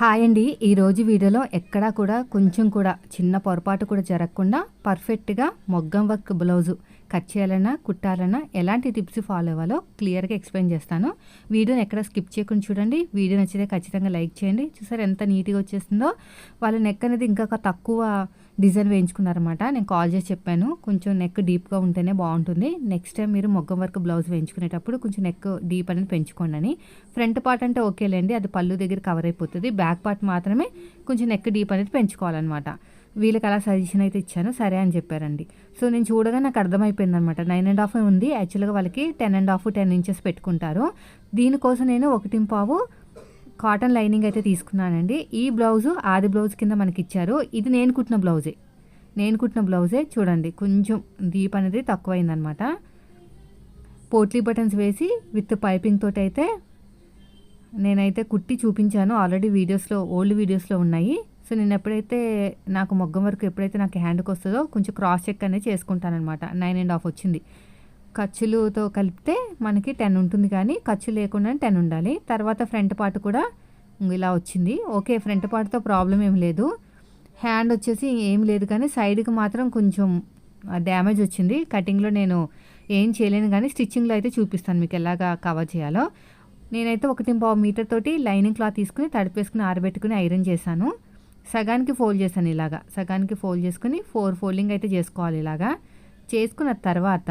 Hi అండి. ఈరోజు వీడియోలో ఎక్కడా కూడా కొంచెం కూడా చిన్న పొరపాటు కూడా జరగకుండా పర్ఫెక్ట్గా మొగ్గం వర్క్ బ్లౌజు కట్ చేయాలన్నా కుట్టాలన్నా ఎలాంటి టిప్స్ ఫాలో అవ్వాలో క్లియర్గా ఎక్స్ప్లెయిన్ చేస్తాను. వీడియోని ఎక్కడ స్కిప్ చేయకుండా చూడండి. వీడియో నచ్చితే ఖచ్చితంగా లైక్ చేయండి. చూసారు ఎంత నీట్గా వచ్చేస్తుందో? వాళ్ళ నెక్ అనేది ఇంకా తక్కువ డిజైన్ వేయించుకున్నారనమాట నేను కాల్ చేసి చెప్పాను. కొంచెం నెక్ డీప్గా ఉంటేనే బాగుంటుంది. నెక్స్ట్ టైం మీరు మొగ్గం వర్క్ బ్లౌజ్ వేయించుకునేటప్పుడు కొంచెం నెక్ డీప్ అనేది పెంచుకోండి అని. ఫ్రంట్ పార్ట్ అంటే ఓకేలేండి అది పళ్ళు దగ్గర కవర్ అయిపోతుంది. బ్యాక్ పార్ట్ మాత్రమే కొంచెం నెక్ డీప్ అనేది పెంచుకోవాలన్నమాట. వీళ్ళకి అలా సజెషన్ అయితే ఇచ్చాను. సరే అని చెప్పారండి. సో నేను చూడగా నాకు అర్థమైపోయింది అనమాట నైన్ అండ్ హాఫ్ ఉంది. యాక్చువల్గా వాళ్ళకి ten and half ten inches పెట్టుకుంటారు. దీనికోసం నేను ఒకటి పావు కాటన్ లైనింగ్ అయితే తీసుకున్నానండి. ఈ బ్లౌజు ఆది బ్లౌజ్ కింద మనకి ఇచ్చారు ఇది నేను కుట్టిన బ్లౌజే. నేను కుట్టిన బ్లౌజే చూడండి కొంచెం దీప్ అనేది తక్కువైందనమాట. పోట్లీ బటన్స్ వేసి విత్ పైపింగ్ తోటి అయితే నేనైతే కుట్టి చూపించాను. ఆల్రెడీ వీడియోస్లో ఓల్డ్ వీడియోస్లో ఉన్నాయి. సో నేను ఎప్పుడైతే నాకు మొగ్గం వరకు ఎప్పుడైతే నాకు హ్యాండ్కి వస్తుందో కొంచెం క్రాస్ చెక్ అనేది చేసుకుంటానమాట నైన్ అండ్ హాఫ్ వచ్చింది. ఖర్చులతో కలిపితే మనకి టెన్ ఉంటుంది కానీ ఖర్చు లేకుండా టెన్ ఉండాలి. తర్వాత ఫ్రంట్ పార్ట్ కూడా ఇలా వచ్చింది. ఓకే ఫ్రంట్ పార్ట్తో ప్రాబ్లం ఏం లేదు. హ్యాండ్ వచ్చేసి ఏం లేదు కానీ సైడ్కి మాత్రం కొంచెం డ్యామేజ్ వచ్చింది. కటింగ్లో నేను ఏం చేయలేను కానీ స్టిచ్చింగ్లో అయితే చూపిస్తాను మీకు ఎలాగా కవర్ చేయాలో. నేనైతే ఒకటి పావు మీటర్ తోటి లైనింగ్ క్లాత్ తీసుకుని తడిపేసుకుని ఆరబెట్టుకుని ఐరన్ చేశాను. సగానికి ఫోల్డ్ చేశాను ఇలాగా. సగానికి ఫోల్డ్ చేసుకుని ఫోర్ ఫోల్డింగ్ అయితే చేసుకోవాలి ఇలాగా. చేసుకున్న తర్వాత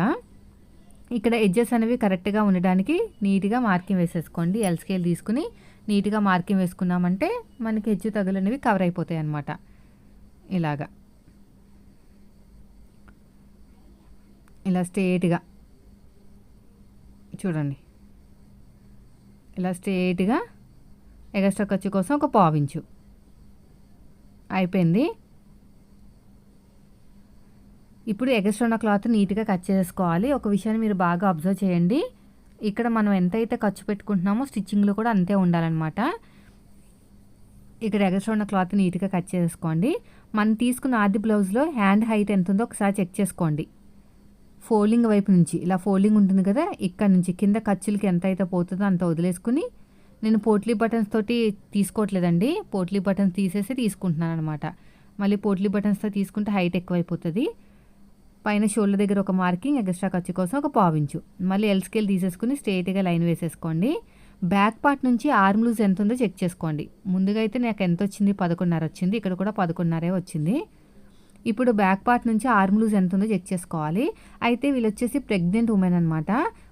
ఇక్కడ ఎడ్జెస్ అనేవి కరెక్ట్గా ఉండడానికి నీట్గా మార్కింగ్ వేసేసుకోండి. ఎల్ స్కేల్ తీసుకుని నీట్గా మార్కింగ్ వేసుకున్నామంటే మనకి హెచ్చు తగులనేవి కవర్ అయిపోతాయి అన్నమాట. ఇలాగా. ఇలా స్ట్రేట్గా చూడండి. ఇలా స్ట్రేట్గా ఎగస్ట్రా ఖర్చు కోసం ఒక పావించు అయిపోయింది. ఇప్పుడు ఎగస్ట్రా ఉన్న క్లాత్ నీట్గా కట్ చేసుకోవాలి. ఒక విషయాన్ని మీరు బాగా అబ్జర్వ్ చేయండి. ఇక్కడ మనం ఎంతైతే ఖర్చు పెట్టుకుంటున్నామో స్టిచ్చింగ్లో కూడా అంతే ఉండాలన్నమాట. ఇక్కడ ఎగస్ట్రా ఉన్న క్లాత్ నీట్గా కట్ చేసుకోండి. మనం తీసుకున్న ఆది బ్లౌజ్లో హ్యాండ్ హైట్ ఎంత ఉందో ఒకసారి చెక్ చేసుకోండి. ఫోల్డింగ్ వైపు నుంచి ఇలా ఫోల్డింగ్ ఉంటుంది కదా ఇక్కడ నుంచి కింద ఖర్చులకి ఎంత అయితే పోతుందో అంత వదిలేసుకుని నేను పోట్లీ బటన్స్ తోటి తీసుకోవట్లేదండి. పోట్లీ బటన్స్ తీసేసి తీసుకుంటున్నాను అనమాట మళ్ళీ పోట్లీ బటన్స్తో తీసుకుంటే హైట్ ఎక్కువైపోతుంది. పైన షోల్డర్ దగ్గర ఒక మార్కింగ్ ఎక్స్ట్రా ఖర్చు కోసం ఒక పావించు మళ్ళీ ఎల్ స్కేల్ తీసేసుకుని స్ట్రైట్గా లైన్ వేసేసుకోండి. బ్యాక్ పార్ట్ నుంచి ఆర్మ్ లూజ్ ఎంత ఉందో చెక్ చేసుకోండి. ముందుగా అయితే నాకు ఎంత వచ్చింది? పదకొండున్నర వచ్చింది. ఇక్కడ కూడా పదకొండున్నరే వచ్చింది. ఇప్పుడు బ్యాక్ పార్ట్ నుంచి ఆర్మ్ లూజ్ ఎంత ఉందో చెక్ చేసుకోవాలి. అయితే వీళ్ళు వచ్చేసి ప్రెగ్నెంట్ ఉమెన్ అనమాట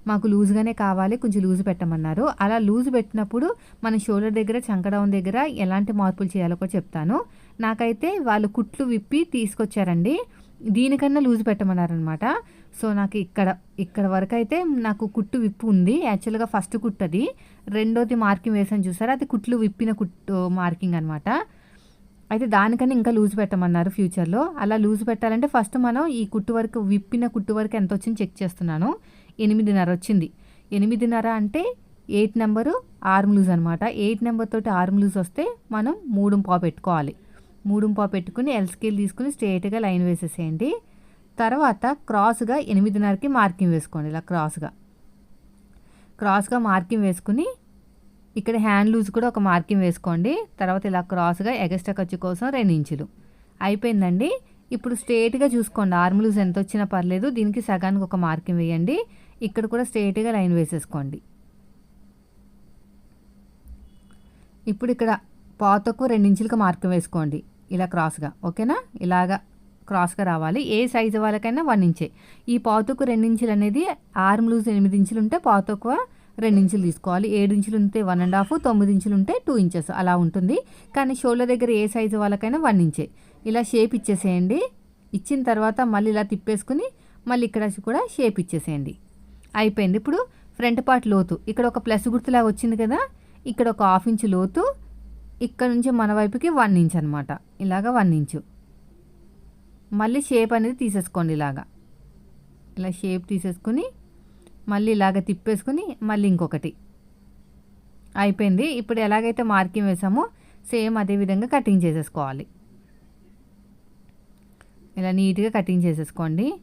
మాకు లూజ్గానే కావాలి కొంచెం లూజ్ పెట్టమన్నారు. అలా లూజ్ పెట్టినప్పుడు మన షోల్డర్ దగ్గర చంకడౌన్ దగ్గర ఎలాంటి మార్పులు చేయాలో కూడా చెప్తాను. నాకైతే వాళ్ళు కుట్లు విప్పి తీసుకొచ్చారండి. దీనికన్నా లూజ్ పెట్టమన్నారనమాట. సో నాకు ఇక్కడ ఇక్కడ వరకు అయితే నాకు కుట్టు విప్పు ఉంది. యాక్చువల్గా ఫస్ట్ కుట్టు అది రెండోది మార్కింగ్ వేసాను చూసారా? అది కుట్లు విప్పిన కుట్టు మార్కింగ్ అనమాట అయితే దానికన్నా ఇంకా లూజ్ పెట్టమన్నారు ఫ్యూచర్లో. అలా లూజ్ పెట్టాలంటే ఫస్ట్ మనం ఈ కుట్టు వరకు విప్పిన కుట్టు వరకు ఎంత వచ్చింది చెక్ చేస్తున్నాను. ఎనిమిదిన్నర వచ్చింది. ఎనిమిదిన్నర అంటే ఎయిట్ నెంబరు ఆర్మ్ లూజ్ అనమాట ఎయిట్ నెంబర్ తోటి ఆర్మ్ లూజ్ వస్తే మనం మూడు పావు పెట్టుకోవాలి. మూడుంపా పెట్టుకుని ఎల్ స్కేల్ తీసుకుని స్ట్రేట్గా లైన్ వేసేసేయండి. తర్వాత క్రాస్గా ఎనిమిదిన్నరకి మార్కింగ్ వేసుకోండి ఇలా క్రాస్గా క్రాస్గా మార్కింగ్ వేసుకుని ఇక్కడ హ్యాండ్ లూజ్ కూడా ఒక మార్కింగ్ వేసుకోండి. తర్వాత ఇలా క్రాస్గా ఎగస్ట్రా ఖర్చు కోసం రెండు ఇంచులు. అయిపోయిందండి. ఇప్పుడు స్ట్రేట్గా చూసుకోండి. ఆర్మ్ లూజ్ ఎంత వచ్చినా పర్లేదు దీనికి సగానికి ఒక మార్కింగ్ వేయండి. ఇక్కడ కూడా స్ట్రేట్గా లైన్ వేసేసుకోండి. ఇప్పుడు ఇక్కడ పాతకు రెండించులకు మార్కింగ్ వేసుకోండి. ఇలా క్రాస్గా ఓకేనా? ఇలాగా క్రాస్గా రావాలి. ఏ సైజు వాళ్ళకైనా వన్ ఇంచే ఈ పాతకు రెండు ఇంచులు అనేది ఆర్మ్ లూజ్ ఎనిమిది ఇంచులు ఉంటే పాతకు రెండు ఇంచులు తీసుకోవాలి. ఏడు ఇంచులు ఉంటే వన్ అండ్ హాఫ్ తొమ్మిది ఇంచులు ఉంటే టూ ఇంచెస్ అలా ఉంటుంది. కానీ షోల్డర్ దగ్గర ఏ సైజు వాళ్ళకైనా వన్ ఇంచే ఇలా షేప్ ఇచ్చేసేయండి. ఇచ్చిన తర్వాత మళ్ళీ ఇలా తిప్పేసుకుని మళ్ళీ ఇక్కడ కూడా షేప్ ఇచ్చేసేయండి. అయిపోయింది. ఇప్పుడు ఫ్రంట్ పార్ట్ లోతు. ఇక్కడ ఒక ప్లస్ గుర్తులాగా వచ్చింది కదా? ఇక్కడ ఒక హాఫ్ ఇంచు లోతు. ఇక్కడ నుంచి మన వైపుకి వన్ ఇంచ్ అనమాట ఇలాగ వన్ ఇంచు. మళ్ళీ షేప్ అనేది తీసేసుకోండి ఇలాగా. ఇలా షేప్ తీసేసుకుని మళ్ళీ ఇలాగ తిప్పేసుకుని మళ్ళీ ఇంకొకటి. అయిపోయింది. ఇప్పుడు ఎలాగైతే మార్కింగ్ వేసామో సేమ్ అదే విధంగా కటింగ్ చేసేసుకోవాలి. ఇలా నీట్గా కటింగ్ చేసేసుకోండి.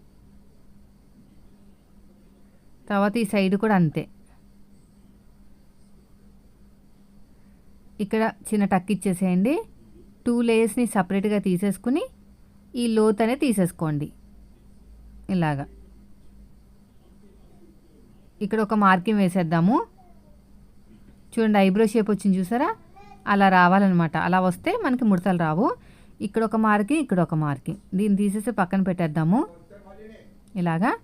తర్వాత ఈ సైడ్ కూడా అంతే. ఇక్కడ చిన్న టక్ ఇచ్చేసేయండి. టూ లేయర్స్ని సపరేట్గా తీసేసుకుని ఈ లోత్ అనేది తీసేసుకోండి. ఇలాగా. ఇక్కడ ఒక మార్కింగ్ వేసేద్దాము. చూడండి ఐబ్రో షేప్ వచ్చింది చూసారా? అలా రావాలన్నమాట. అలా వస్తే మనకి ముడతలు రావు. ఇక్కడ ఒక మార్కింగ్ ఇక్కడ ఒక మార్కింగ్. దీన్ని తీసేసి పక్కన పెట్టేద్దాము. ఇలాగా.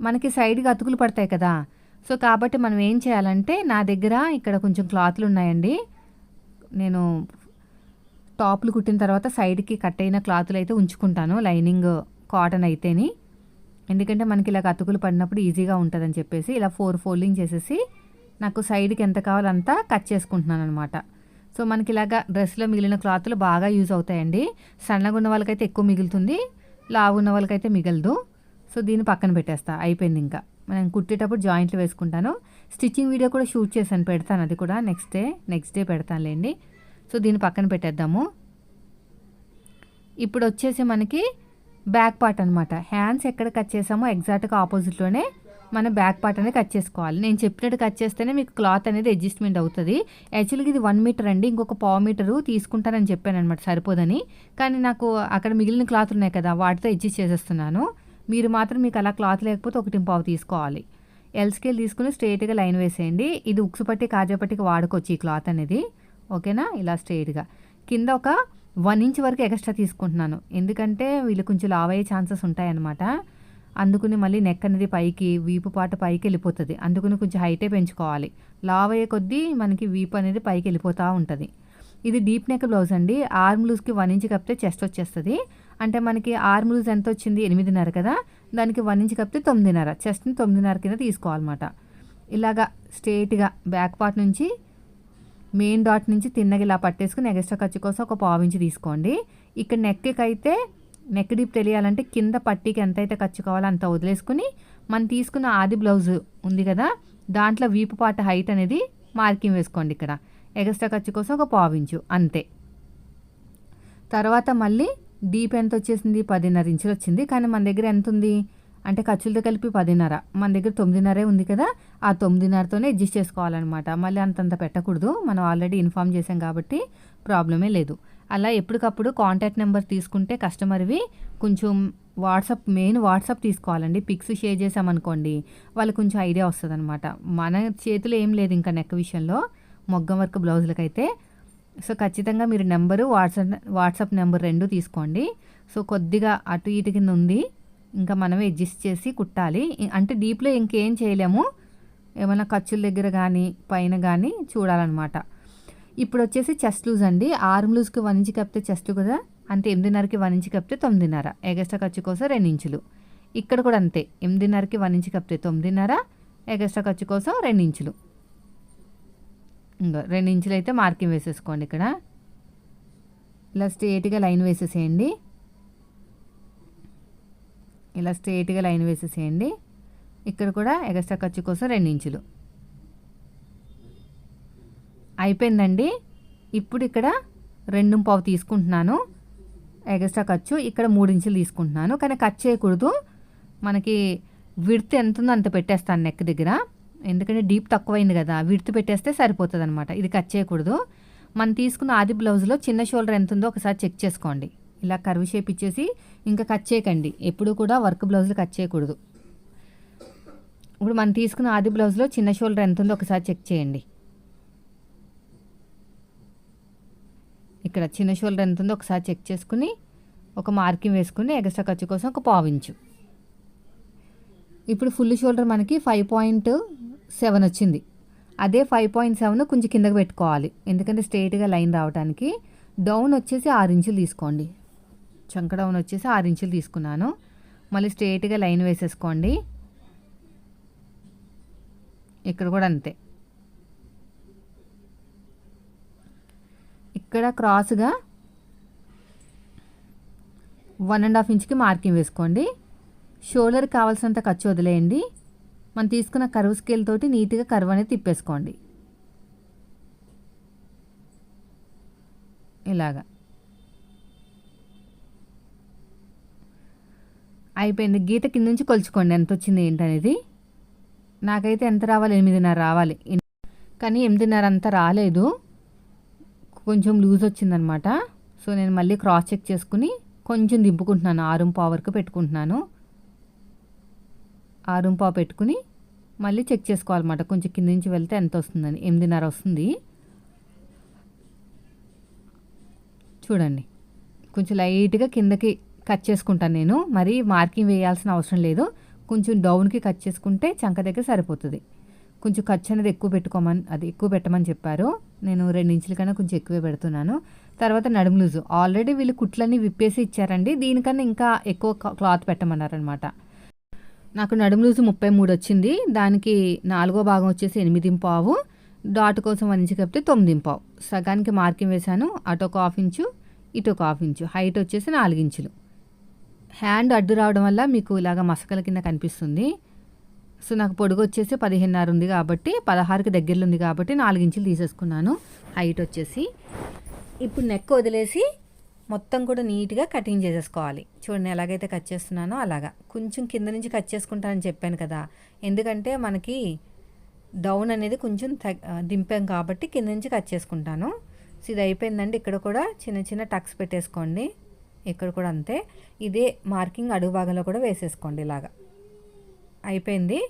మనకి సైడ్గా అతుకులు పడతాయి కదా. సో కాబట్టి మనం ఏం చేయాలంటే నా దగ్గర ఇక్కడ కొంచెం క్లాత్లు ఉన్నాయండి. నేను టాప్లు కుట్టిన తర్వాత సైడ్కి కట్ అయిన క్లాతులు అయితే ఉంచుకుంటాను లైనింగ్ కాటన్ అయితేని. ఎందుకంటే మనకి ఇలా అతుకులు పడినప్పుడు ఈజీగా ఉంటుందని చెప్పేసి ఇలా ఫోర్ ఫోల్డింగ్ చేసేసి నాకు సైడ్కి ఎంత కావాలంతా కట్ చేసుకుంటున్నాను అనమాట సో మనకి ఇలాగా డ్రెస్లో మిగిలిన క్లాత్లు బాగా యూజ్ అవుతాయండి. సన్నగా ఉన్న వాళ్ళకైతే ఎక్కువ మిగులుతుంది లావు ఉన్న వాళ్ళకైతే మిగలదు. సో దీన్ని పక్కన పెట్టేస్తా అయిపోయింది ఇంకా. మనం కుట్టేటప్పుడు జాయింట్లు వేసుకుంటాను. స్టిచ్చింగ్ వీడియో కూడా షూట్ చేశాను పెడతాను. అది కూడా నెక్స్ట్ డే నెక్స్ట్ డే పెడతానులేండి. సో దీన్ని పక్కన పెట్టేద్దాము. ఇప్పుడు వచ్చేసి మనకి బ్యాక్ పార్ట్ అనమాట హ్యాండ్స్ ఎక్కడ కట్ చేసామో ఎగ్జాక్ట్గా ఆపోజిట్లోనే మన బ్యాక్ పార్ట్ అనేది కట్ చేసుకోవాలి. నేను చెప్పినట్టు కట్ చేస్తేనే మీకు క్లాత్ అనేది అడ్జస్ట్మెంట్ అవుతుంది. యాక్చువల్గా ఇది వన్ మీటర్ అండి. ఇంకొక పావు మీటరు తీసుకుంటానని చెప్పాను అనమాట సరిపోదని. కానీ నాకు అక్కడ మిగిలిన క్లాత్ ఉన్నాయి కదా వాటితో అడ్జస్ట్ చేసేస్తున్నాను. మీరు మాత్రం మీకు అలా క్లాత్ లేకపోతే ఒకటి పావు తీసుకోవాలి. ఎల్ స్కేల్ తీసుకుని స్ట్రైట్గా లైన్ వేసేయండి. ఇది ఉక్సు పట్టి కాజా పట్టికి వాడుకోవచ్చు ఈ క్లాత్ అనేది. ఓకేనా ఇలా స్ట్రైట్గా కింద ఒక వన్ ఇంచ్ వరకు ఎక్స్ట్రా తీసుకుంటున్నాను. ఎందుకంటే వీళ్ళు కొంచెం లావ్ అయ్యే ఛాన్సెస్ ఉంటాయన్నమాట. అందుకుని మళ్ళీ నెక్ అనేది పైకి వీపు పాట పైకి వెళ్ళిపోతుంది. అందుకుని కొంచెం హైటే పెంచుకోవాలి. లావ్ అయ్యే కొద్దీ మనకి వీపు అనేది పైకి వెళ్ళిపోతూ ఉంటుంది. ఇది డీప్ నెక్ బ్లౌజ్ అండి. ఆర్మ్ లూజ్కి వన్ ఇంచ్ కప్పితే చెస్ట్ వచ్చేస్తుంది. అంటే మనకి ఆర్మ్ లూజ్ ఎంత వచ్చింది? ఎనిమిదిన్నర కదా? దానికి వన్ ఇంచ్ కప్పితే తొమ్మిదిన్నర. చెస్ట్ని తొమ్మిదిన్నర కింద తీసుకోవాలన్నమాట. ఇలాగా స్ట్రేట్గా బ్యాక్ పార్ట్ నుంచి మెయిన్ డాట్ నుంచి తిన్నగా ఇలా పట్టేసుకుని ఎక్స్ట్రా ఖర్చు కోసం ఒక పావు ఇంచు తీసుకోండి. ఇక్కడ నెక్కి అయితే నెక్ డీప్ తెలియాలంటే కింద పట్టీకి ఎంత అయితే ఖర్చు కావాలో అంత వదిలేసుకుని మనం తీసుకున్న ఆది బ్లౌజ్ ఉంది కదా దాంట్లో వీపు పాట హైట్ అనేది మార్కింగ్ వేసుకోండి ఇక్కడ. ఎక్స్ట్రా ఖర్చు కోసం ఒక పావు ఇంచు అంతే. తర్వాత మళ్ళీ డీప్ ఎంత వచ్చేసింది? పదిన్నర ఇంచులు వచ్చింది. కానీ మన దగ్గర ఎంత ఉంది? అంటే ఖర్చులతో కలిపి పదిన్నర. మన దగ్గర తొమ్మిదిన్నరే ఉంది కదా ఆ తొమ్మిదిన్నరతోనే అడ్జస్ట్ చేసుకోవాలన్నమాట. మళ్ళీ అంతంత పెట్టకూడదు. మనం ఆల్రెడీ ఇన్ఫామ్ చేసాం కాబట్టి ప్రాబ్లమే లేదు. అలా ఎప్పటికప్పుడు కాంటాక్ట్ నెంబర్ తీసుకుంటే కస్టమర్వి కొంచెం వాట్సాప్ మెయిన్ వాట్సాప్ తీసుకోవాలండి. పిక్స్ షేర్ చేసామనుకోండి వాళ్ళకి కొంచెం ఐడియా వస్తుంది అనమాట మన చేతిలో ఏం లేదు ఇంకా నెక్ విషయంలో. మొగ్గం వర్క్ బ్లౌజులకైతే సో ఖచ్చితంగా మీరు నెంబరు వాట్సాప్ వాట్సాప్ నెంబర్ రెండు తీసుకోండి. సో కొద్దిగా అటు ఇటు కింద ఉంది. ఇంకా మనమే అడ్జస్ట్ చేసి కుట్టాలి. అంటే డీప్లో ఇంకేం చేయలేము. ఏమైనా ఖర్చుల దగ్గర కానీ పైన కానీ చూడాలన్నమాట. ఇప్పుడు వచ్చేసి చెస్ట్ లూజ్ అండి. ఆర్మ్ లూజ్కి వన్ ఇంచ్ కప్పితే చెస్ట్ కదా? అంటే ఎనిమిదిన్నరకి వన్ ఇంచ్ కప్పితే తొమ్మిదిన్నర. ఎగస్ట్రా ఖర్చు కోసం రెండు ఇంచులు. ఇక్కడ కూడా అంతే. ఎనిమిదిన్నరకి వన్ ఇంచ్ కప్పితే తొమ్మిదిన్నర ఎగస్ట్రా ఖర్చు కోసం రెండు ఇంచులు. ఇంకా రెండు ఇంచులు అయితే మార్కింగ్ వేసేసుకోండి ఇక్కడ. ఇలా స్ట్రేట్గా లైన్ వేసేసేయండి. ఇలా స్ట్రేట్గా లైన్ వేసేసేయండి. ఇక్కడ కూడా ఎగస్ట్రా ఖర్చు కోసం రెండు ఇంచులు. అయిపోయిందండి. ఇప్పుడు ఇక్కడ రెండు పావు తీసుకుంటున్నాను. ఎగస్ట్రా ఖర్చు. ఇక్కడ మూడు ఇంచులు తీసుకుంటున్నాను. కానీ కట్ చేయకూడదు. మనకి విడత ఎంత ఉందో అంత పెట్టేస్తాను నెక్ దగ్గర. ఎందుకంటే డీప్ తక్కువైంది కదా విడుతు పెట్టేస్తే సరిపోతుంది అనమాట ఇది కట్ చేయకూడదు. మనం తీసుకున్న ఆది బ్లౌజ్లో చిన్న షోల్డర్ ఎంత ఉందో ఒకసారి చెక్ చేసుకోండి. ఇలా కర్వ్ షేప్ ఇచ్చేసి ఇంకా కట్ చేయకండి. ఎప్పుడు కూడా వర్క్ బ్లౌజులు కట్ చేయకూడదు. ఇప్పుడు మనం తీసుకున్న ఆది బ్లౌజ్లో చిన్న షోల్డర్ ఎంత ఉందో ఒకసారి చెక్ చేయండి. ఇక్కడ చిన్న షోల్డర్ ఎంత ఉందో ఒకసారి చెక్ చేసుకుని ఒక మార్కింగ్ వేసుకుని ఎక్స్ట్రా ఖర్చు కోసం ఒక పావించు ఇప్పుడు ఫుల్ షోల్డర్ మనకి ఫైవ్ పాయింట్ సెవెన్ వచ్చింది. అదే ఫైవ్ పాయింట్ సెవెన్ కొంచెం కిందకి పెట్టుకోవాలి. ఎందుకంటే స్ట్రైట్గా లైన్ రావడానికి డౌన్ వచ్చేసి ఆరు ఇంచులు తీసుకోండి. చంక డౌన్ వచ్చేసి ఆరు ఇంచులు తీసుకున్నాను. మళ్ళీ స్ట్రైట్గా లైన్ వేసేసుకోండి. ఇక్కడ కూడా అంతే. ఇక్కడ క్రాస్గా వన్ అండ్ హాఫ్ ఇంచ్కి మార్కింగ్ వేసుకోండి. షోల్డర్ కావాల్సినంత ఖర్చు వదిలేయండి. మనం తీసుకున్న కరువు స్కేల్ తోటి నీట్గా కరువు అనేది తిప్పేసుకోండి. ఇలాగా. అయిపోయింది. గీత కింద నుంచి కొలుచుకోండి. ఎంత వచ్చింది ఏంటనేది నాకైతే ఎంత రావాలి? ఎనిమిదిన్నర రావాలి. కానీ ఎనిమిదిన్నర అంత రాలేదు. కొంచెం లూజ్ వచ్చిందనమాట. సో నేను మళ్ళీ క్రాస్ చెక్ చేసుకుని కొంచెం దింపుకుంటున్నాను. ఆరుం పవర్కి వరకు పెట్టుకుంటున్నాను. ఆరుంపావు పెట్టుకుని మళ్ళీ చెక్ చేసుకోవాలన్నమాట. కొంచెం కింద నుంచి వెళ్తే ఎంత వస్తుందని. ఎనిమిదిన్నర వస్తుంది. చూడండి. కొంచెం లైట్గా కిందకి కట్ చేసుకుంటాను నేను. మరి మార్కింగ్ వేయాల్సిన అవసరం లేదు. కొంచెం డౌన్కి కట్ చేసుకుంటే చంక దగ్గర సరిపోతుంది. కొంచెం ఖర్చు అనేది ఎక్కువ పెట్టుకోమని అది ఎక్కువ పెట్టమని చెప్పారు. నేను రెండు ఇంచుల కన్నా కొంచెం ఎక్కువే పెడుతున్నాను. తర్వాత నడుము లూజు. ఆల్రెడీ వీళ్ళు కుట్లన్నీ విప్పేసి ఇచ్చారండి. దీనికన్నా ఇంకా ఎక్కువ క్లాత్ పెట్టమన్నారనమాట నాకు నడుము లూజు ముప్పై మూడు వచ్చింది. దానికి నాలుగో భాగం వచ్చేసి ఎనిమిది పావు డాట్ కోసం వన్ ఇంచు కప్పితే తొమ్మిది పావు సగానికి మార్కింగ్ వేశాను. అటు ఒక హాఫ్ ఇంచు ఇటు ఒక హాఫ్ ఇంచు. హైట్ వచ్చేసి నాలుగు ఇంచులు. హ్యాండ్ అడ్డు రావడం వల్ల మీకు ఇలాగ మసకల కింద కనిపిస్తుంది. సో నాకు పొడుగు వచ్చేసి పదిహేనున్నర ఉంది కాబట్టి పదహారుకి దగ్గరలో ఉంది కాబట్టి నాలుగు ఇంచులు తీసేసుకున్నాను. హైట్ వచ్చేసి. ఇప్పుడు నెక్ వదిలేసి మొత్తం కూడా నీట్గా కటింగ్ చేసేసుకోవాలి. చూడండి ఎలాగైతే కట్ చేస్తున్నానో అలాగా. కొంచెం కింద నుంచి కట్ చేసుకుంటానని చెప్పాను కదా. ఎందుకంటే మనకి డౌన్ అనేది కొంచెం దింపాం కాబట్టి కింద నుంచి కట్ చేసుకుంటాను. సో ఇది అయిపోయిందండి. ఇక్కడ కూడా చిన్న చిన్న టక్స్ పెట్టేసుకోండి. ఇక్కడ కూడా అంతే. ఇదే మార్కింగ్ అడుగు భాగంలో కూడా వేసేసుకోండి ఇలాగా. అయిపోయింది.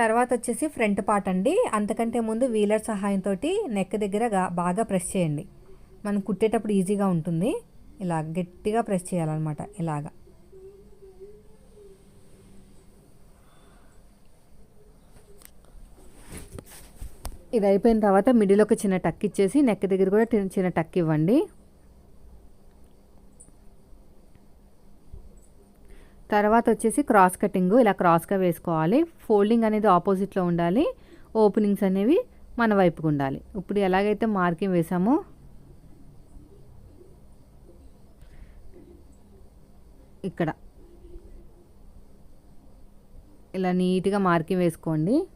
తర్వాత వచ్చేసి ఫ్రంట్ పార్ట్ అండి. అంతకంటే ముందు వీలర్ సహాయంతో నెక్ దగ్గర బాగా ప్రెస్ చేయండి. మనం కుట్టేటప్పుడు ఈజీగా ఉంటుంది. ఇలా గట్టిగా ప్రెస్ చేయాలన్నమాట. ఇలాగా. ఇది అయిపోయిన తర్వాత మిడిల్ ఒక చిన్న టక్ ఇచ్చేసి నెక్ దగ్గర కూడా చిన్న టక్ ఇవ్వండి. తర్వాత వచ్చేసి క్రాస్ కటింగ్ ఇలా క్రాస్గా వేసుకోవాలి. ఫోల్డింగ్ అనేది ఆపోజిట్లో ఉండాలి. ఓపెనింగ్స్ అనేవి మన వైపుకు ఉండాలి. ఇప్పుడు ఎలాగైతే మార్కింగ్ వేసామో ఇక్కడ. ఇలా నీట్గా మార్కింగ్ వేసుకోండి.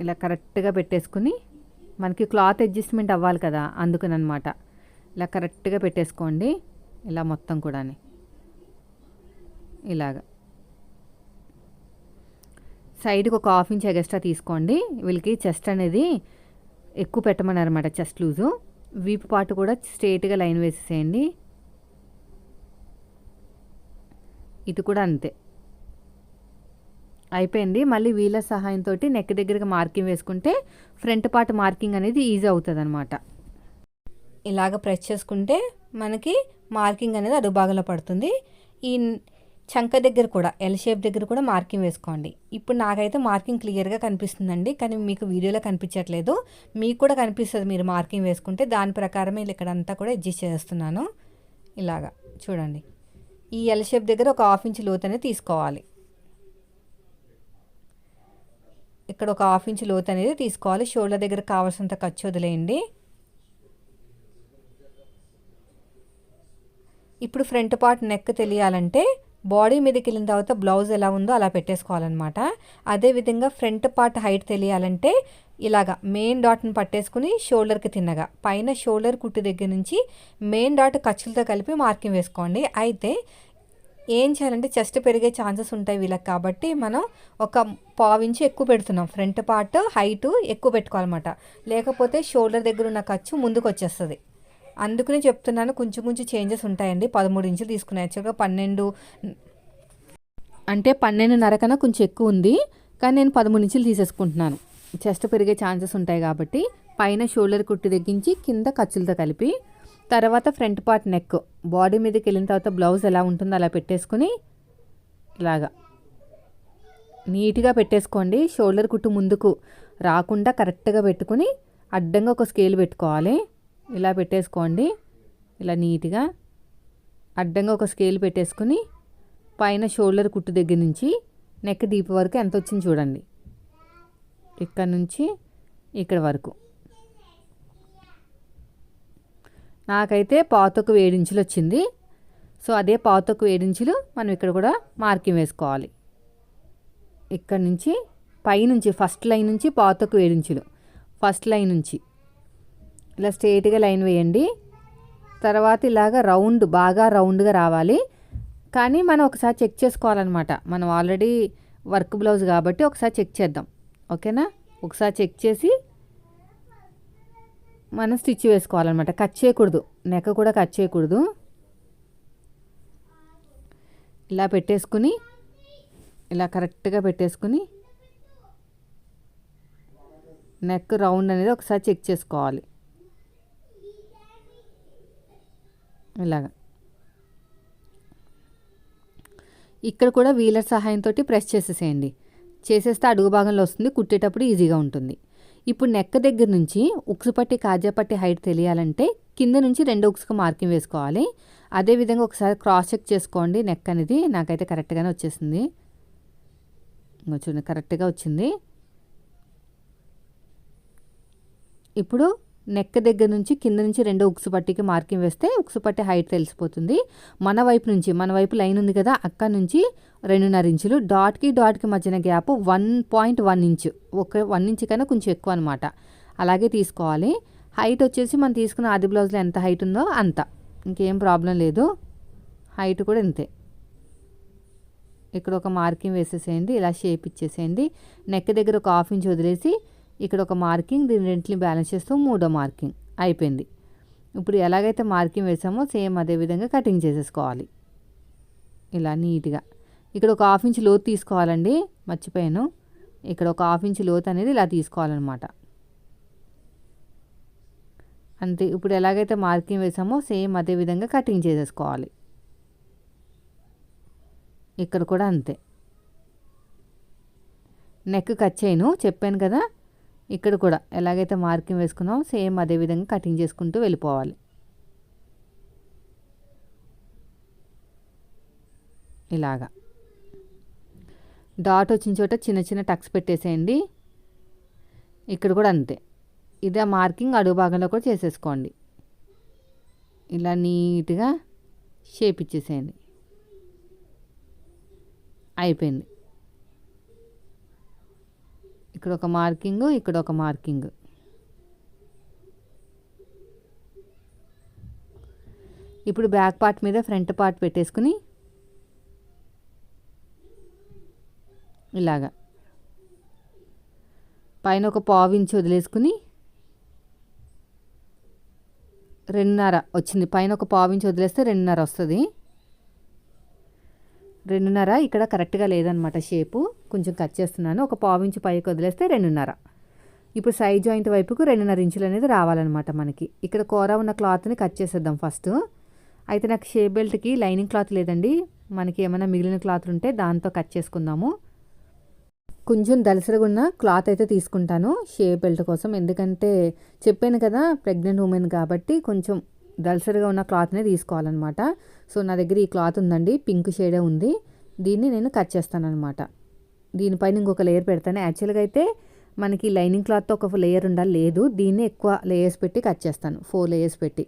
ఇలా కరెక్ట్గా పెట్టేసుకుని మనకి క్లాత్ అడ్జస్ట్మెంట్ అవ్వాలి కదా అందుకనమాట ఇలా కరెక్ట్గా పెట్టేసుకోండి. ఇలా మొత్తం కూడా ఇలాగ. సైడ్కి ఒక హాఫ్ ఇంచ్ ఎగస్ట్రా తీసుకోండి. వీళ్ళకి చెస్ట్ అనేది ఎక్కువ పెట్టమన్నారన్నమాట చెస్ట్ లూజు. వీపు పాటు కూడా స్ట్రేట్గా లైన్ వేసేసేయండి. ఇది కూడా అంతే. అయిపోయింది. మళ్ళీ వీళ్ళ సహాయంతో నెక్ దగ్గరగా మార్కింగ్ వేసుకుంటే ఫ్రంట్ పార్ట్ మార్కింగ్ అనేది ఈజీ అవుతుంది అనమాట ఇలాగ ప్రెస్ చేసుకుంటే మనకి మార్కింగ్ అనేది అడుగుబాగలో పడుతుంది. ఈ చంక దగ్గర కూడా ఎల్ షేప్ దగ్గర కూడా మార్కింగ్ వేసుకోండి. ఇప్పుడు నాకైతే మార్కింగ్ క్లియర్గా కనిపిస్తుందండి కానీ మీకు వీడియోలో కనిపించట్లేదు. మీకు కూడా కనిపిస్తుంది మీరు మార్కింగ్ వేసుకుంటే దాని ప్రకారమే ఇక్కడంతా కూడా అడ్జస్ట్ చేస్తున్నాను. ఇలాగా చూడండి. ఈ ఎల్ షేప్ దగ్గర ఒక హాఫ్ ఇంచ్ లోతు అనేది తీసుకోవాలి. ఇక్కడ ఒక హాఫ్ ఇంచ్ లోతు అనేది తీసుకోవాలి. షోల్డర్ దగ్గర కావాల్సినంత ఖర్చు వదిలేయండి. ఇప్పుడు ఫ్రంట్ పార్ట్ నెక్ తెలియాలంటే బాడీ మీదకి వెళ్ళిన తర్వాత బ్లౌజ్ ఎలా ఉందో అలా పెట్టేసుకోవాలన్నమాట. అదేవిధంగా ఫ్రంట్ పార్ట్ హైట్ తెలియాలంటే ఇలాగా మెయిన్ డాట్ని పట్టేసుకుని షోల్డర్కి తిన్నగా. పైన షోల్డర్ కుట్టు దగ్గర నుంచి మెయిన్ డాట్ ఖర్చులతో కలిపి మార్కింగ్ వేసుకోండి. అయితే ఏం చేయాలంటే చెస్ట్ పెరిగే ఛాన్సెస్ ఉంటాయి వీళ్ళకి కాబట్టి మనం ఒక పావించి ఎక్కువ పెడుతున్నాం. ఫ్రంట్ పార్ట్ హైట్ ఎక్కువ పెట్టుకోవాలన్నమాట. లేకపోతే షోల్డర్ దగ్గర ఉన్న ఖర్చు ముందుకు వచ్చేస్తుంది అందుకనే చెప్తున్నాను కొంచెం కొంచెం చేంజెస్ ఉంటాయండి. పదమూడు ఇంచులు తీసుకున్నాయి యాక్చువల్గా పన్నెండు అంటే పన్నెండున్నర కన్నా కొంచెం ఎక్కువ ఉంది. కానీ నేను పదమూడు ఇంచులు తీసేసుకుంటున్నాను. చెస్ట్ పెరిగే ఛాన్సెస్ ఉంటాయి కాబట్టి పైన షోల్డర్ కుట్టి తగ్గించి కింద ఖర్చులతో కలిపి తర్వాత ఫ్రంట్ పార్ట్ నెక్ బాడీ మీదకి వెళ్ళిన తర్వాత బ్లౌజ్ ఎలా ఉంటుందో అలా పెట్టేసుకొని ఇలాగా నీట్గా పెట్టేసుకోండి. షోల్డర్ కుట్టు ముందుకు రాకుండా కరెక్ట్గా పెట్టుకుని అడ్డంగా ఒక స్కేల్ పెట్టుకోవాలి. ఇలా పెట్టేసుకోండి. ఇలా నీట్గా అడ్డంగా ఒక స్కేల్ పెట్టేసుకుని పైన షోల్డర్ కుట్టు దగ్గర నుంచి నెక్ డీప్ వరకు ఎంత వచ్చింది చూడండి. ఇక్కడ నుంచి ఇక్కడ వరకు. నాకైతే పాతకు వేడించులు వచ్చింది. సో అదే పాతకు వేడించులు మనం ఇక్కడ కూడా మార్కింగ్ వేసుకోవాలి. ఇక్కడ నుంచి పైనుంచి ఫస్ట్ లైన్ నుంచి పాతకు వేడించులు ఫస్ట్ లైన్ నుంచి. ఇలా స్ట్రేట్గా లైన్ వేయండి. తర్వాత ఇలాగ రౌండ్ బాగా రౌండ్గా రావాలి. కానీ మనం ఒకసారి చెక్ చేసుకోవాలన్నమాట. మనం ఆల్రెడీ వర్క్ బ్లౌజ్ కాబట్టి ఒకసారి చెక్ చేద్దాం. ఓకేనా? ఒకసారి చెక్ చేసి మనం స్టిచ్ వేసుకోవాలన్నమాట. కట్ చేయకూడదు. నెక్క కూడా కట్ చేయకూడదు. ఇలా పెట్టేసుకుని ఇలా కరెక్ట్గా పెట్టేసుకుని నెక్ రౌండ్ అనేది ఒకసారి చెక్ చేసుకోవాలి. ఇలాగా. ఇక్కడ కూడా వీలర్ సహాయంతో ప్రెస్ చేసేసేయండి. చేసేస్తే అడుగు భాగంలో వస్తుంది కుట్టేటప్పుడు ఈజీగా ఉంటుంది. ఇప్పుడు నెక్క దగ్గర నుంచి ఉక్సుపట్టి పట్టి హైట్ తెలియాలంటే కింద నుంచి రెండు ఉక్సుకు మార్కింగ్ వేసుకోవాలి. అదేవిధంగా ఒకసారి క్రాస్ చెక్ చేసుకోండి నెక్ అనేది నాకైతే కరెక్ట్గానే వచ్చేసింది. చూడండి కరెక్ట్గా వచ్చింది. ఇప్పుడు నెక్ దగ్గర నుంచి కింద నుంచి రెండో ఉక్సు పట్టికి మార్కింగ్ వేస్తే ఉక్సు పట్టి హైట్ తెలిసిపోతుంది. మన వైపు నుంచి మన వైపు లైన్ ఉంది కదా అక్కడ నుంచి రెండున్నర ఇంచులు. డాట్కి డాట్కి మధ్యన gap one point one inch. ఒక వన్ ఇంచ్ కన్నా కొంచెం ఎక్కువ అనమాట అలాగే తీసుకోవాలి. హైట్ వచ్చేసి మనం తీసుకున్న ఆది బ్లౌజ్లో ఎంత హైట్ ఉందో అంత. ఇంకేం ప్రాబ్లం లేదు. హైట్ కూడా ఇంతే. ఇక్కడ ఒక మార్కింగ్ వేసేసేయండి ఇలా షేప్ ఇచ్చేసేయండి. నెక్ దగ్గర ఒక హాఫ్ ఇంచ్ వదిలేసి ఇక్కడ ఒక మార్కింగ్ దీని రెంట్ని బ్యాలెన్స్ చేస్తూ మూడో మార్కింగ్. అయిపోయింది. ఇప్పుడు ఎలాగైతే మార్కింగ్ వేసామో సేమ్ అదే విధంగా కటింగ్ చేసేసుకోవాలి. ఇలా నీట్గా. ఇక్కడ ఒక హాఫ్ ఇంచ్ లోతు తీసుకోవాలండి. మర్చిపోయాను. ఇక్కడ ఒక హాఫ్ ఇంచ్ లోతు అనేది ఇలా తీసుకోవాలన్నమాట. అంతే. ఇప్పుడు ఎలాగైతే మార్కింగ్ వేసామో సేమ్ అదే విధంగా కటింగ్ చేసేసుకోవాలి. ఇక్కడ కూడా అంతే. నెక్ కట్ చేయను. చెప్పాను కదా ఇక్కడ కూడా ఎలాగైతే మార్కింగ్ వేసుకున్నామో సేమ్ అదే విధంగా కటింగ్ చేసుకుంటూ వెళ్ళిపోవాలి. ఇలాగా. డాట్ వచ్చిన చోట చిన్న చిన్న టక్స్ పెట్టేసేయండి. ఇక్కడ కూడా అంతే. ఇదే మార్కింగ్ అడుగు భాగంలో కూడా చేసేసుకోండి. ఇలా నీట్గా షేప్ ఇచ్చేసేయండి. అయిపోయింది. ఇక్కడ ఒక మార్కింగ్ ఇక్కడ ఒక మార్కింగ్. ఇప్పుడు బ్యాక్ పార్ట్ మీద ఫ్రంట్ పార్ట్ పెట్టేసుకుని ఇలాగా. పైన ఒక పావు ఇంచు వదిలేసుకుని రెండున్నర వచ్చింది. పైన ఒక పావు ఇంచు వదిలేస్తే రెండున్నర వస్తుంది. రెండున్నర ఇక్కడ కరెక్ట్గా లేదనమాట షేపు. కొంచెం కట్ చేస్తున్నాను. ఒక పావు ఇంచు పైకి వదిలేస్తే రెండున్నర. ఇప్పుడు సైడ్ జాయింట్ వైపుకు రెండున్నర ఇంచులు అనేది రావాలన్నమాట మనకి. ఇక్కడ కూర ఉన్న క్లాత్ని కట్ చేసేద్దాం ఫస్ట్. అయితే నాకు షేప్ బెల్ట్కి లైనింగ్ క్లాత్ లేదండి. మనకి ఏమైనా మిగిలిన క్లాత్ ఉంటే దాంతో కట్ చేసుకుందాము. కొంచెం దలసరగా ఉన్న క్లాత్ అయితే తీసుకుంటాను షేప్ బెల్ట్ కోసం. ఎందుకంటే చెప్పాను కదా ప్రెగ్నెంట్ ఉమెన్ కాబట్టి కొంచెం దలసరిగా ఉన్న క్లాత్నే తీసుకోవాలన్నమాట. సో నా దగ్గర ఈ క్లాత్ ఉందండి. పింక్ షేడే ఉంది. దీన్ని నేను కట్ చేస్తాను అనమాట దీనిపైన ఇంకొక లేయర్ పెడతాను. యాక్చువల్గా అయితే మనకి లైనింగ్ క్లాత్తో ఒక లేయర్ ఉండాలి. లేదు. దీన్ని ఎక్కువ లేయర్స్ పెట్టి కట్ చేస్తాను. ఫోర్ లేయర్స్ పెట్టి.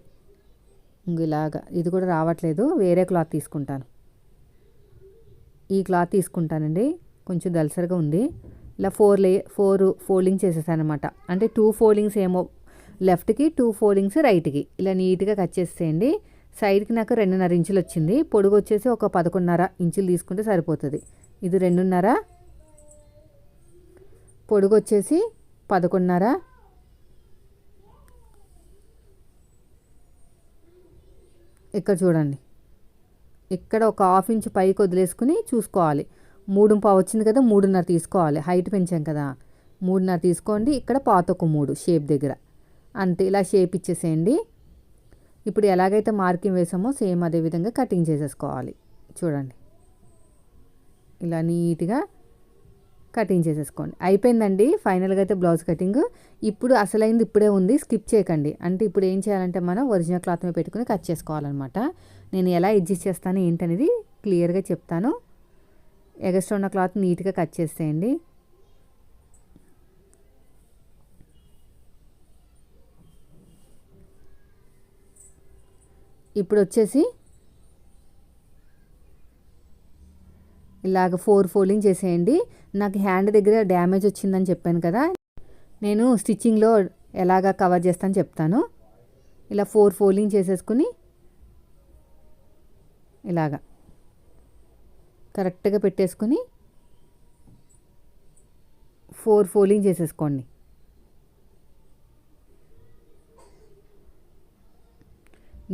ఇలాగా. ఇది కూడా రావట్లేదు. వేరే క్లాత్ తీసుకుంటాను. ఈ క్లాత్ తీసుకుంటానండి. కొంచెం దలసరిగా ఉంది. ఇలా ఫోర్ లే ఫోర్ ఫోల్డింగ్ చేసేసాను అనమాట అంటే టూ ఫోల్డింగ్స్ ఏమో లెఫ్ట్కి టూ ఫోల్డింగ్స్ రైట్కి. ఇలా నీట్గా కట్ చేసేయండి. సైడ్కి నాకు రెండున్నర ఇంచులు వచ్చింది పొడుగు వచ్చేసి ఒక పదకొండున్నర ఇంచులు తీసుకుంటే సరిపోతుంది. ఇది రెండున్నర పొడుగు వచ్చేసి పదకొండున్నర ఇక్కడ చూడండి. ఇక్కడ ఒక హాఫ్ ఇంచ్ పైకి వదిలేసుకుని చూసుకోవాలి. మూడు పావు వచ్చింది కదా మూడున్నర తీసుకోవాలి. హైట్ పెంచాం కదా. మూడున్నర తీసుకోండి. ఇక్కడ పాతొక మూడు షేప్ దగ్గర. అంతే ఇలా షేప్ ఇచ్చేసేయండి. ఇప్పుడు ఎలాగైతే మార్కింగ్ వేసామో సేమ్ అదే విధంగా కటింగ్ చేసేసుకోవాలి. చూడండి. ఇలా నీట్గా కటింగ్ చేసేసుకోండి. అయిపోయిందండి. ఫైనల్గా అయితే బ్లౌజ్ కటింగ్. ఇప్పుడు అసలైంది ఇప్పుడే ఉంది. స్కిప్ చేయకండి. అంటే ఇప్పుడు ఏం చేయాలంటే మనం ఒరిజినల్ క్లాత్ మీద పెట్టుకుని కట్ చేసుకోవాలన్నమాట. నేను ఎలా అడ్జస్ట్ చేస్తాను ఏంటనేది క్లియర్గా చెప్తాను. ఎగస్ట్రా ఉన్న క్లాత్ నీట్గా కట్ చేసేయండి. ఇప్పుడు వచ్చేసి ఇలాగ ఫోర్ ఫోల్డింగ్ చేసేయండి. నాకు హ్యాండ్ దగ్గర డ్యామేజ్ వచ్చిందని చెప్పాను కదా. నేను స్టిచ్చింగ్లో ఎలాగ కవర్ చేస్తాను చెప్తాను. ఇలా ఫోర్ ఫోల్డింగ్ చేసేసుకుని ఇలాగా కరెక్ట్గా పెట్టేసుకుని ఫోర్ ఫోల్డింగ్ చేసేసుకోండి.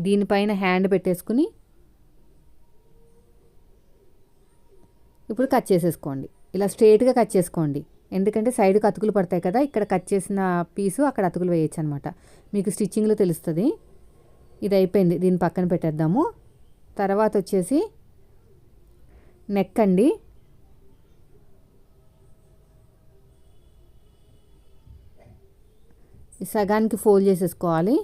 దీనిపైన హ్యాండ్ పెట్టేసుకుని ఇప్పుడు కట్ చేసేసుకోండి. ఇలా స్ట్రేట్గా కట్ చేసుకోండి. ఎందుకంటే సైడ్కి అతుకులు పడతాయి కదా ఇక్కడ కట్ చేసిన పీసు అక్కడ అతుకులు వేయచ్చు అనమాట మీకు స్టిచ్చింగ్లో తెలుస్తుంది. ఇది అయిపోయింది. దీని పక్కన పెట్టేద్దాము. తర్వాత వచ్చేసి నెక్ అండి సగానికి ఫోల్డ్ చేసేసుకోవాలి.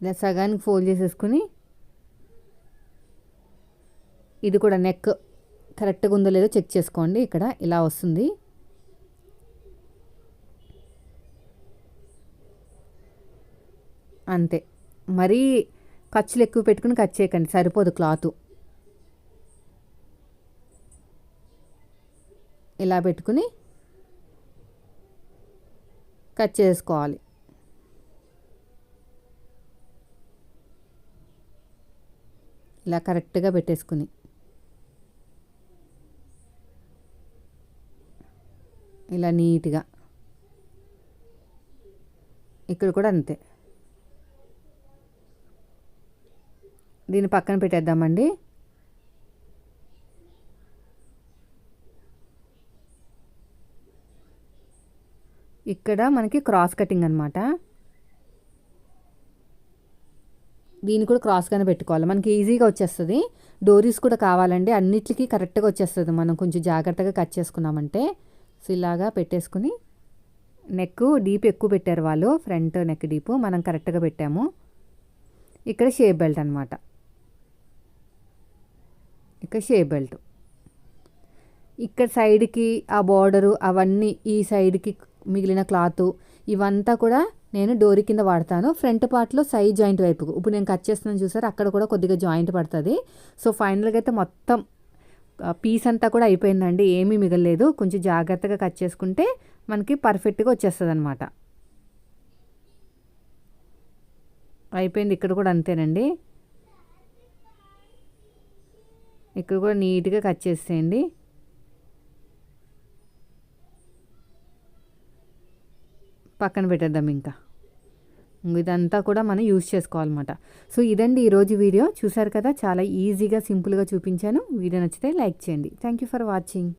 ఇలా సగానికి ఫోల్డ్ చేసేసుకుని ఇది కూడా నెక్ కరెక్ట్గా ఉందో లేదో చెక్ చేసుకోండి. ఇక్కడ ఇలా వస్తుంది. అంతే. మరీ ఖర్చులు ఎక్కువ పెట్టుకుని కట్ చేయకండి. సరిపోదు క్లాత్. ఇలా పెట్టుకుని కట్ చేసుకోవాలి ఇలా కరెక్ట్గా పెట్టేసుకుని. ఇలా నీట్గా. ఇక్కడ కూడా అంతే. దీన్ని పక్కన పెట్టేద్దామండి. ఇక్కడ మనకి క్రాస్ కటింగ్ అనమాట దీన్ని కూడా క్రాస్గానే పెట్టుకోవాలి. మనకి ఈజీగా వచ్చేస్తుంది. డోరీస్ కూడా కావాలండి. అన్నిటికీ కరెక్ట్గా వచ్చేస్తుంది. మనం కొంచెం జాగ్రత్తగా కట్ చేసుకున్నామంటే. సో ఇలాగా పెట్టేసుకుని నెక్ డీప్ ఎక్కువ పెట్టారు వాళ్ళు. ఫ్రంట్ నెక్ డీప్ మనం కరెక్ట్గా పెట్టాము. ఇక్కడ షేప్ బెల్ట్ అనమాట ఇక్కడ షేప్ బెల్ట్ ఇక్కడ సైడ్కి ఆ బార్డరు అవన్నీ ఈ సైడ్కి మిగిలిన క్లాత్ ఇవంతా కూడా నేను డోరీ కింద వాడతాను. ఫ్రంట్ పార్ట్లో సై జాయింట్ వైపుకు. ఇప్పుడు నేను కట్ చేస్తున్నాను చూసారు? అక్కడ కూడా కొద్దిగా జాయింట్ పడుతుంది. సో ఫైనల్గా అయితే మొత్తం పీస్ అంతా కూడా అయిపోయిందండి. ఏమీ మిగలలేదు. కొంచెం జాగ్రత్తగా కట్ చేసుకుంటే మనకి పర్ఫెక్ట్గా వచ్చేస్తుంది అనమాట అయిపోయింది ఇక్కడ కూడా అంతేనండి. ఇక్కడ కూడా నీట్గా కట్ చేసేయండి. పక్కన పెట్టేద్దాం ఇంకా. ఇదంతా కూడా మనం యూజ్ చేసుకోవాలన్నమాట. సో ఇదండి ఈరోజు వీడియో. చూసారు కదా చాలా ఈజీగా సింపుల్గా చూపించాను. వీడియో నచ్చితే లైక్ చేయండి. Thank you for watching.